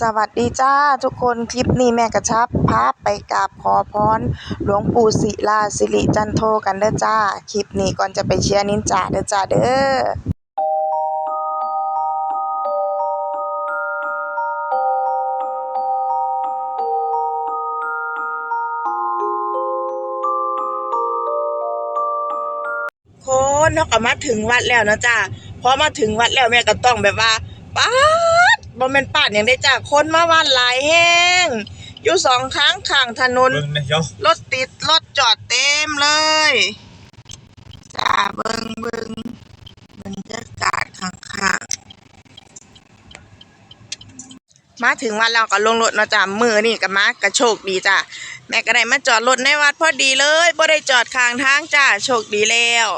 สวัสดีจ้าทุกคนคลิปนี้แม่กระชับพาไปกราบขอพรหลวงปู่ศิลาสิริจันโทกันเด้อจ้า คลิปนี้ก่อนจะไปเชียร์นินจาเด้อจ้าเด้อคนเขาก็มาถึงวัดแล้วนะจ้าพอมาถึงวัดแล้วแม่ก็ต้องแบบว่าป้า บ่แม่นป้าดอย่างได้จ้าคนมาวัดหลายแห้งอยู่สองข้างข้างถนน เบิ่งนะเดี๋ยวรถติด รถจอดเต็มเลยจ้าเบิงเบิงบรรยากาศข้างๆ มาถึงวัดแล้วก็ลงรถเนาะจ้ามือนี่ก็มากระโชคดีจ้าแม่ก็ได้มาจอดรถในวัดพอดีเลยบ่ได้จอดข้างทางจ้าโชคดีแล้ว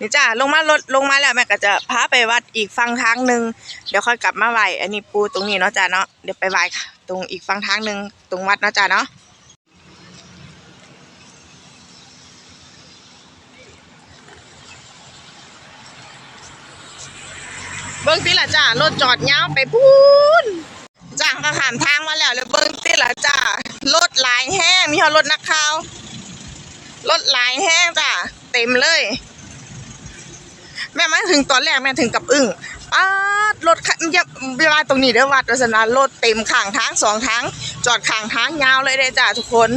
นี่จ้าลงมารถลงมาแล้วแม่ก็จะพาไปวัดอีกฝั่งทางหนึ่งเดี๋ยวค่อยกลับมาไหวอันนี้ปูตรงนี้เนาะจ้าเนาะเดี๋ยวไปไหวค่ะ ตรงอีกฝั่งทางหนึ่งตรงวัดเนาะจ้าเนาะเบิ้งติละจ้ารถจอดยาวไปพูนจ้างก็ขามทางมาแล้วแล้วเบิ้งติละจ้ารถหลายแห้งมีเฮารถนักข่าวรถหลายแห้งจ้าเต็มเลย แม่มาถึงตอนแรกแม่ถึงกับอึ้งป้าดรถคันอย่าเวลาตรงนี้เด้อวัดวัสนารถเต็มข้างทางสองทางจอดข้างทางยาวเลยเด้จ้าทุกคน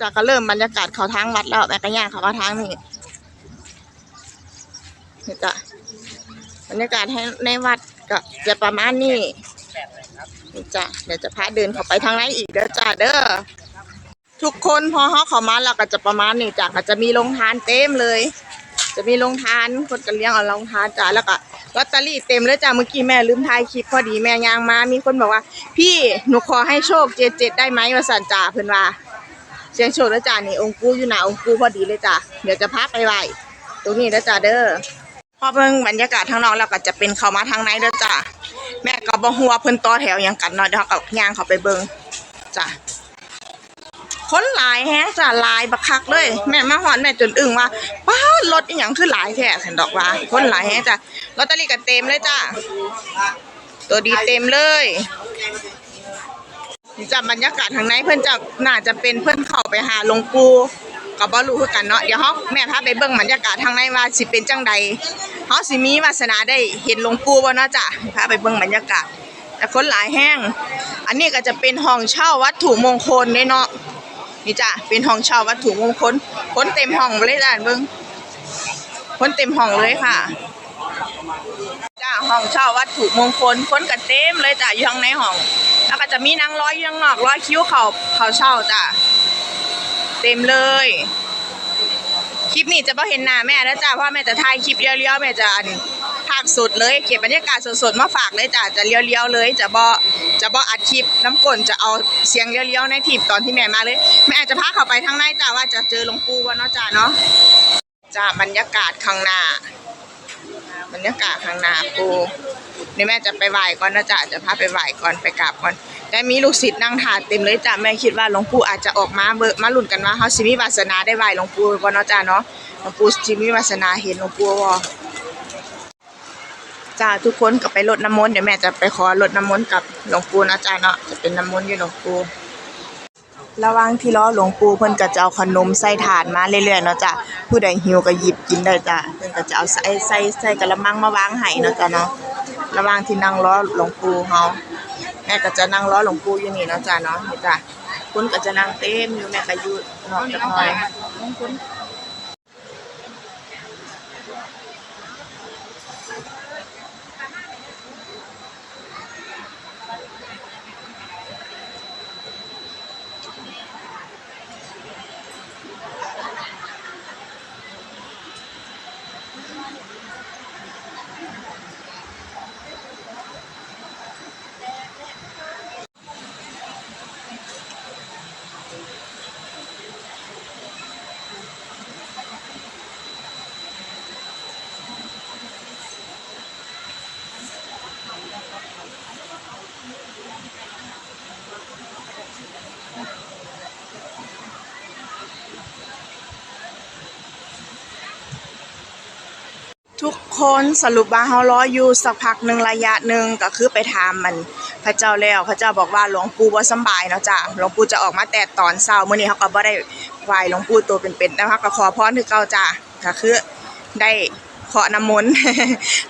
จากก็เริ่มบรรยากาศเขาทางวัดแล้วแม่ก็ย่างเขามาทางนี้นี่จ้ะบรรยากาศให้ในวัดก็จะประมาณนี้นี่จ้ะเดี๋ยวจะพาเดินเข้าไปทางไหนอีกเด้อจ้ะเด้อ ทุกคนพอเขาเขามาแล้วก็จะประมาณนี้จ้ะก็จะมีโรงทานเต็มเลย จะมีโรงทานคนก็เลี้ยงเอาโรงทานจ้ะแล้วก็ลอตเตอรี่เต็มเลยจ้ะเมื่อกี้แม่ลืมถ่ายคลิปพอดีแม่ยางมา มีคนบอกว่า พี่หนูขอให้โชคเจ็ดเจ็ดได้ไหมว่าสันจ่าเพิ่อนว่าเสียงโชคแล้วจ้านี่องค์กูอยู่หนาองค์กูพอดีเลยจ้าเดี๋ยวจะพาไปไหว้ตรงนี้แล้วจ้าเด้อพอเบิ่งบรรยากาศทางนอกแล้วก็จะเป็นเข้ามาทางในเด้อจ้าแม่ก็บ่ฮู้ว่าเพิ่นต่อแถวยังกันเนาะเดี๋ยวเราก็ย่างเขาไปเบิ่งจ้า คนหลายแฮะจ้าหลายบักคักเลย แม่มาฮอดแม่จนอึ้งว่าป้ารถอีหยังคือหลายแท้สันดอกว่าคนหลายแฮะจ้าลอตเตอรี่ก็เต็มเลยจ้าตัวดีเต็มเลยนี่จะบรรยากาศทางในเพื่อนจะน่าจะเป็นเพื่อนเข้าไปหาลงปูก็บ่รู้คือกันเนาะเดี๋ยวเฮาแม่พาไปเบิ่งบรรยากาศทางในว่าสิเป็นจังใดเฮาสิมีวาสนาได้เห็นลงปูบ่เนาะจ้ะพาไปเบิ่งบรรยากาศแต่คนหลายแห้ง อันนี้ก็จะเป็นห้องเช่าวัตถุมงคลเด้เนาะ นี่จ้ะเป็นห้องเช่าวัตถุมงคลคนเต็มห้องเลยจ้ะเบิ่งคนเต็มห้องเลยค่ะจ้าห้องเช่าวัตถุมงคลคนกันเต็มเลยจ้ะอยู่ข้างในห้อง แล้วก็จะมีนางร้อยอยู่ข้างนอกร้อยคิ้วเขาเขาเช่าจ้ะเต็มเลย คลิปนี้จะบ่เห็นหน้าแม่แล้วจ้ะเพราะแม่จะถ่ายคลิปเลี้ยวๆแม่จะอัน ภาคสดเลย เก็บบรรยากาศสดๆมาฝากเลยจ้ะจะเลี้ยวๆเลย จะบ่จะบ่อัดคลิปน้ำกลนจะเอาเสียงเลี้ยวๆในทีมตอนที่แม่มาเลยแม่อาจจะพาเขาไปทางในจ้ะว่าจะเจอหลวงปู่ว่าเนาะจ้ะเนาะจ้ะบรรยากาศข้างหน้า บรรยากาศข้างหน้าปูนี่แม่จะไปไหว้ก่อนนะจ๊ะจะพาไปไหว้ก่อนไปกราบก่อนแต่มีลูกศิษย์นั่งทานเต็มเลยจ้ะแม่คิดว่าหลวงปู่อาจจะออกมาเบิกมาลุ้นกันว่าเขาสิมีวาสนาได้ไหว้หลวงปู่บ่เนาะจ้ะเนาะหลวงปู่สิมีวาสนาเห็นหลวงปู่บ่ จ้าทุกคนก็ไปรดน้ำมนต์เดี๋ยวแม่จะไปขอรดน้ำมนต์กับหลวงปู่นะจ้ะเนาะจะเป็นน้ำมนต์อยู่หลวงปู่ระหว่างที่รอหลวงปู่เพิ่นก็จะเอาขนมใส่ถาดมาเรื่อยๆเนาะจ้ะผู้ใดหิวก็หยิบกินได้จ้ะเพิ่นก็จะเอาใส่ใส่ใส่กระมังมาวางให้เนาะจ้ะเนาะระหว่างที่นั่งรอหลวงปู่เฮาแม่ก็จะนั่งรอหลวงปู่อยู่นี่เนาะจ้ะเนาะนี่จ้ะคุณก็จะนั่งเต็มอยู่แม่ก็อยู่นอกจักหน่อย ทุกคนสรุปว่าเฮารออยู่สักพักหนึ่งระยะหนึ่งก็คือไปถามมัน พระเจ้าแล้วพระเจ้าบอกว่าหลวงปู่บ่สบายเนาะจ้ะหลวงปู่จะออกมาแต่ตอนเช้ามื้อนี้เขาก็บ่ได้ไหวหลวงปู่ตัวเป็นๆนะคะก็ขอพรคือเก่าจ้ะก็คือได้ขอน้ำมนต์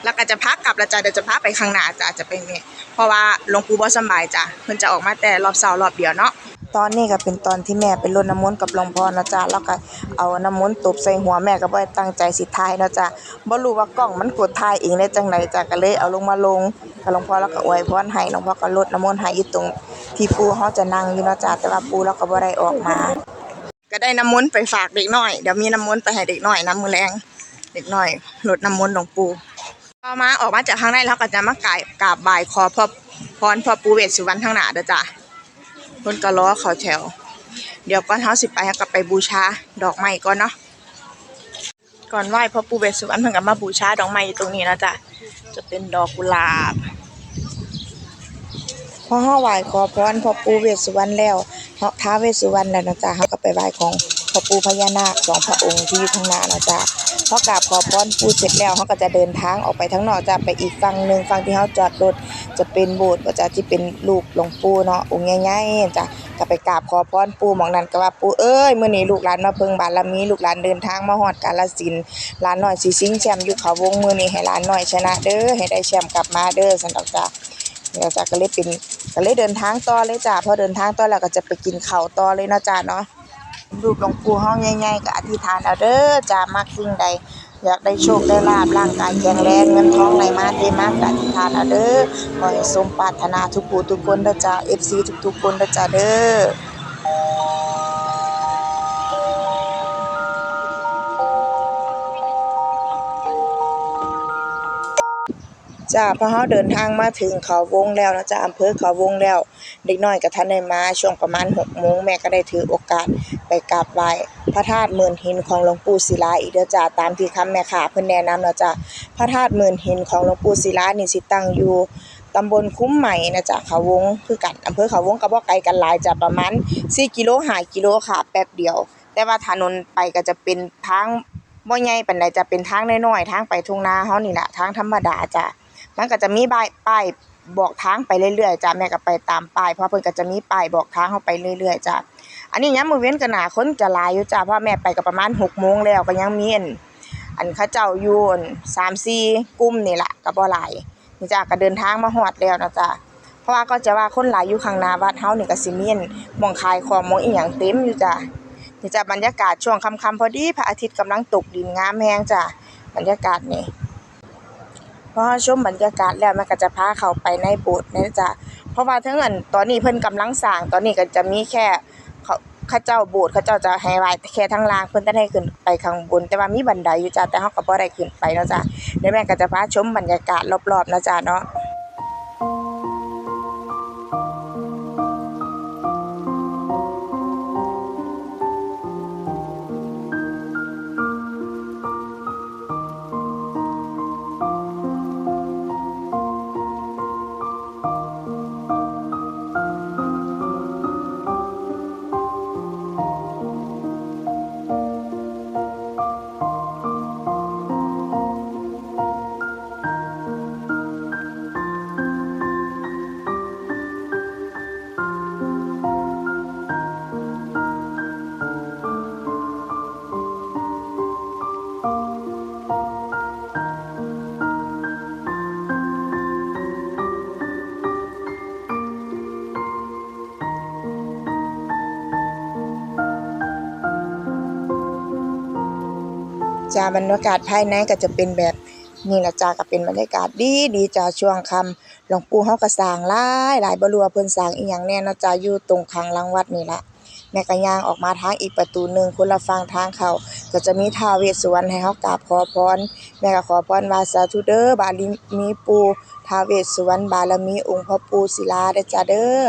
แล้วก็จะพักกลับล้วจ้ะเดี๋ยวจะพาไปข้างหน้าจ้ะจะไปนี่เพราะว่าหลวงปู่บ่สบายจ้ะเพิ่นจะออกมาแต่รอบเช้ารอบเดียวเนาะ ตอนนี้ก็เป็นตอนที่แม่ไปรดน้ำมนต์กับหลวงพ่อนะจ๊ะแล้วก็เอาน้ำมนต์ตบใส่หัวแม่ก็บ่ได้ตั้งใจสิถ่ายนะจ๊ะบ่รู้ว่ากล้องมันกดถ่ายเองได้จังไดจ้ะก็เลยเอาลงมาลงกับหลวงพ่อแล้วก็อวยพรให้หลวงพ่อก็รดน้ำมนต์ให้อยู่ตรง ที่ปูเฮาจะนั่งอยู่เนาะจ้ะแต่ว่าปูเราก็บ่ได้ออกมา ก็ได้น้ำมนต์ไปฝากเด็กน้อยเดี๋ยวมีน้ำมนต์ไปให้เด็กน้อยน้ำมือแรงเด็กน้อยรดน้ำมนต์หลวงปู่พอมาออกมาจากข้างในแล้วก็จะมากราบกราบบ่ายขอพรพรพ่อปู่เวสสุวรรณข้างหน้าเด้อจ้ะ เพิ่นก็ล้อเขาแถว เดี๋ยวก่อนเฮาสิไปเฮาก็ไปบูชาดอกไม้ก่อนเนาะก่อนไหว้พ่อปู่เวสสุวรรณเพิ่นก็มาบูชาดอกไม้อยู่ตรงนี้นะจ๊ะจะเป็นดอกกุหลาบพอเฮาไหว้ขอพรพ่อปู่เวสสุวรรณแล้วเฮาท้าเวสสุวรรณแล้วนะจ๊ะเฮาก็ไปไหว้ของพ่อปู่พญานาคสองพระองค์ที่อยู่ข้างหน้านะจ๊ะ พอกราบขอพรปูเสร็จแล้วเฮาก็จะเดินทางออกไปทางนอกจะไปอีกฝั่งหนึ่งฝั่งที่เฮาจอดรถจะเป็นโบสถ์ก็จะที่เป็นรูปหลวงปู่เนาะองค์ใหญ่ๆจ้ะก็ไปกราบขอพรปู่หมองนั้นก็ว่าปู่เอ้ยมื้อนี้ลูกหลานมาเพิ่งบารมีลูกหลานเดินทางมาฮอดกาฬสินหลานน้อยสิชิงแชมป์อยู่เขาวงมื้อนี้ให้หลานน้อยชนะเด้อให้ได้แชมป์กลับมาเด้อซั่นดอกจ้ะเดี๋ยวจ้ะก็เลยเป็นก็เลยเดินทางต่อเลยจ้ะพอเดินทางต่อแล้วก็จะไปกินข้าวต่อเลยเนาะจ้ะเนาะ รูปหลวงปู่เฮาใหญ่ๆก็อธิษฐานเอาเด้อจ้ะมักสิ่งใด อยากได้โชคได้ลาบร่างกายแข็งแรงเงินทองไหลมาเทมาก็อธิษฐานเอาเด้อขอให้สมปรารถนาทุกผู้ทุกคนเด้อจ้า FC ทุกๆคนเด้อจ้าเด้อจ้าพอเฮาเดินทางมาถึงเขาวงแล้วนะจ้าอำเภอเขาวงแล้ว เด็กน้อยก็ทันได้มาช่วงประมาณ6โมงแม่ก็ได้ถือโอกาส ไปกราบไหว้พระธาตุหมื่นหินของหลวงปู่ศิลาอีกเด้อจ้าตามที่คำแม่ค้าเพิ่นแนะนำเนะจ้าพระธาตุหมื่นหินของหลวงปู่ศิลานี่สิตั้งอยู่ตำบลคุ้มใหม่นะจ้ะเขาวงคือกันอำเภอเขาวงก็บ่ไกลกันหลายจ้ะประมาณ4กิโล5กิโลค่ะ แป๊บเดียว แต่ว่าถนนไปก็จะเป็นทางบ่ใหญ่ปานใดจะเป็นทางน้อยๆทางไปทุ่งนาเฮานี่ล่ะทางธรรมดาจ้ะมันก็จะมีป้ายป้ายบอกทางไปเรื่อยๆจ้ะแม่ก็ไปตามป้ายเพราะเพิ่นก็จะมีป้ายบอกทางเฮาไปเรื่อยๆจ้ะ อันนี้ยามมือเว้นก็น่าคนจะลายอยู่จ้ะเพราะแม่ไปก็ประมาณ6โมงแล้วก็ยังมีอันอันเขาเจ้าอยู่อัน3-4กลุ่มนี่แหละก็บ่หลายนี่จ้ะก็เดินทางมาฮอดแล้วนะจ้ะเพราะว่าก็จะว่าคนหลายอยู่ข้างนาวัดเฮานี่ก็สิมีอันมองขายของมองอีหยังเต็มอยู่จ้ะนี่จ้ะบรรยากาศช่วงค่ำๆพอดีพระอาทิตย์กำลังตกดินงามแฮงจ้ะบรรยากาศนี่พอชมบรรยากาศแล้วมันก็จะพาเขาไปในโบสถ์นะจ๊ะเพราะว่าทั้งอันตอนนี้เพิ่นกำลังสร้างตอนนี้ก็จะมีแค่ เขาข้าเจ้าโบสถ์ข้าเจ้าจะให้ไหว้แค่ทางล่างเพิ่นจะได้ขึ้นไปข้างบน แต่ว่ามีบันไดอยู่จ้าแต่เฮาก็บ่ได้ขึ้นไปเนาะจ้าเดี๋ยวแม่ก็จะพาชมบรรยากาศรอบๆนะจ้าเนาะ จ้าบรรยากาศภายในก็จะเป็นแบบนี่นะจ้าก็เป็นบรรยากาศดีดีจ้าช่วงค่ำหลวงปู่เฮาก็สร้างหลายหลายบ่รู้ว่าเพิ่นสร้างอีหยังแน่เนาะจ้าอยู่ตรงข้างหลังวัดนี่ละแม่ก็ย่างออกมาทางอีกประตูหนึ่งคนละฝั่งทางเขาก็จะมีท้าวเวสสุวรรณให้เฮากราบขอพรแม่ก็ขอพรว่าสาธุเด้อบารมีปู่ท้าวเวสสุวรรณบารมีองค์พ่อปู่ศิลาเด้อจ้าเด้อ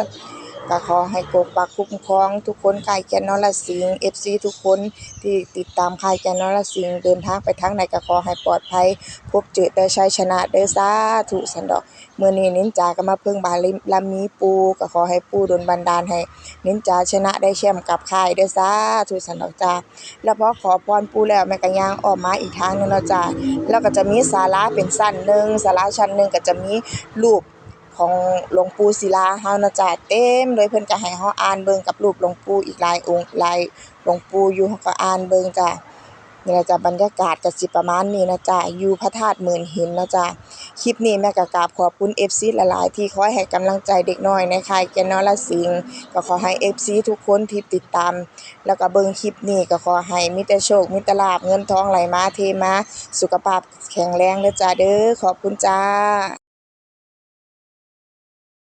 ก็ขอให้ปกปักคุ้มครอง ทุกคนค่ายแกนนรสิงห์ FC ทุกคนที่ติดตามค่ายแกนนรสิงห์เดินทางไปทางใดก็ขอให้ปลอดภัย พบเจอแต่ชัยชนะเด้อสาธุสันดอกมื้อนี้นินจาก็มาเพิ่งบารมีปูก็ขอให้ปูดลบันดาลให้นินจาชนะได้แชมป์กับค่ายเด้อสาธุสันดอกจ้าแล้วพอขอพรปูแล้วแม่ก็ย่างออกมาอีกทางนึงแล้วจ้าแล้วก็จะมีศาลาเป็นชั้นหนึ่งศาลาชั้นหนึ่งก็จะมีรูป ของหลวงปู่ศิลาเฮานะจ้ะเต็มเลยเพิ่นก็ให้เฮาอ่านเบิ่งกับรูปหลวงปู่อีกหลายองค์หลายหลวงปู่อยู่เฮาก็อ่านเบิ่งจ้ะนี่ละจ้ะบรรยากาศก็สิประมาณนี้นะจ้ะอยู่พระธาตุหมื่นหินนะจ้ะคลิปนี้แม่ก็กราบขอบคุณ FC หลายๆที่คอยให้กำลังใจเด็กน้อยในค่ายแก่นนรสิงก็ขอให้ FC ทุกคนที่ติดตาม แล้วก็เบิ่งคลิปนี้ก็ขอให้มีแต่โชคมีแต่ลาภเงินทองไหลมาเทมาสุขภาพแข็งแรงเด้อจ้าเด้อขอบคุณจ้า